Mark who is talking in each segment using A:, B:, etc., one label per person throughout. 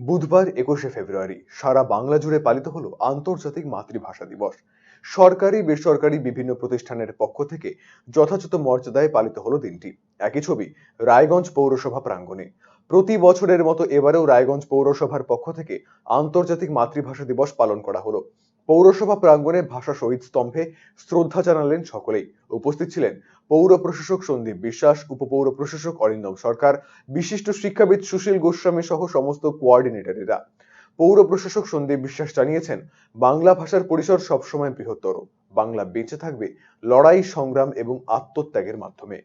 A: বুধবার একুশে ফেব্রুয়ারি সারা বাংলা জুড়ে পালিত হলো আন্তর্জাতিক মাতৃভাষা দিবস। সরকারি, বেসরকারি বিভিন্ন প্রতিষ্ঠানের পক্ষ থেকে যথাযথ মর্যাদায় পালিত হলো দিনটি। একই ছবি, রায়গঞ্জ পৌরসভা প্রাঙ্গণে। প্রতি বছরের মতো এবারেও রায়গঞ্জ পৌরসভার পক্ষ থেকে আন্তর্জাতিক মাতৃভাষা দিবস পালন করা হলো। পৌরসভা প্রাঙ্গণে ভাষা শহীদ স্তম্ভে শ্রদ্ধা জানালেন সকলেই। উপস্থিত ছিলেন পৌর প্রশাসক সন্দীপ বিশ্বাস উপপৌর প্রশাসক অরিন্দম সরকার বিশিষ্ট শিক্ষাবিদ সুশীল গোস্বামী সহ সমস্ত কোঅর্ডিনেটরেরা পৌর প্রশাসক সন্দীপ বিশ্বাস জানিয়েছেন বাংলা ভাষার পরিসর সবসময় বৃহত্তর। বাংলা বেঁচে থাকবে লড়াই সংগ্রাম এবং আত্মত্যাগের মাধ্যমে।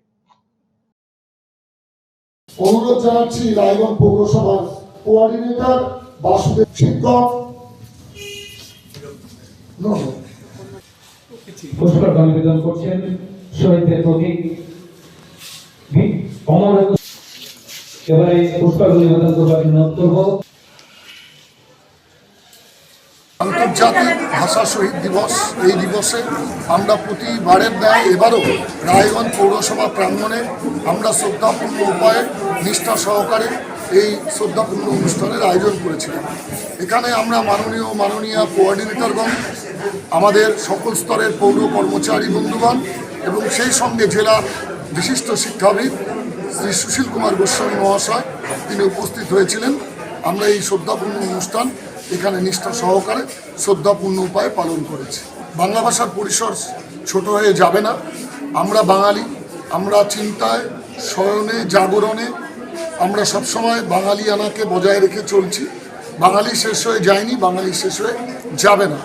B: অনুরোধ জানাচ্ছি রায়গঞ্জ পৌরসভার কোঅর্ডিনেটর বাসুদেব শিক্ষক no.
C: পুষ্পদান নিবেদন করছেন শহীদদের প্রতি এবারে পুষ্পাঞ্জলি নিবেদন করবার
B: আন্তর্জাতিক ভাষা শহীদ দিবস। এই দিবসে আমরা প্রতিবারের ন্যায় এবারও রায়গঞ্জ পৌরসভা প্রাঙ্গণে আমরা শ্রদ্ধাপূর্ণ উপায়ে নিষ্ঠা সহকারে এই শ্রদ্ধাপূর্ণ অনুষ্ঠানের আয়োজন করেছিলাম। এখানে আমরা মাননীয় মাননীয় কোঅর্ডিনেটরগণ, আমাদের সকল স্তরের পৌর কর্মচারী বন্ধুগণ এবং সেই সঙ্গে জেলা বিশিষ্ট শিক্ষাবিদ শ্রী সুশীল কুমার গোস্বামী মহাশয়, তিনি উপস্থিত হয়েছিলেন। আমরা এই শ্রদ্ধাপূর্ণ অনুষ্ঠান এখানে নিষ্ঠা সহকারে শ্রদ্ধাপূর্ণ উপায়ে পালন করেছি। বাংলা ভাষার পরিসর ছোট হয়ে যাবে না। আমরা বাঙালি, আমরা চিন্তায় শয়নে জাগরণে, আমরা সবসময় বাঙালিয়ানাকে বজায় রেখে চলছি। বাঙালি শেষ হয়ে যায়নি, বাঙালি শেষ হয়ে যাবে না।